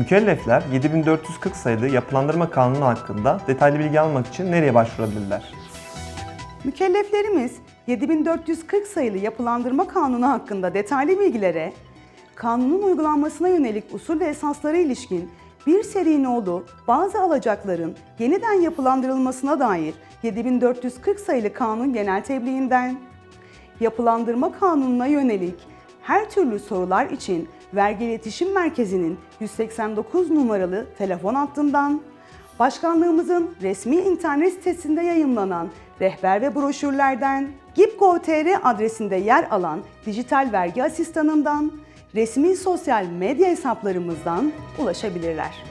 Mükellefler 7440 sayılı yapılandırma kanunu hakkında detaylı bilgi almak için nereye başvurabilirler? Mükelleflerimiz 7440 sayılı yapılandırma kanunu hakkında detaylı bilgilere, kanunun uygulanmasına yönelik usul ve esaslara ilişkin bir seri nolu bazı alacakların yeniden yapılandırılmasına dair 7440 sayılı kanun genel tebliğinden, yapılandırma kanununa yönelik her türlü sorular için Vergi İletişim Merkezi'nin 189 numaralı telefon hattından, Başkanlığımızın resmi internet sitesinde yayımlanan rehber ve broşürlerden, gip.gov.tr adresinde yer alan dijital vergi asistanından, resmi sosyal medya hesaplarımızdan ulaşabilirler.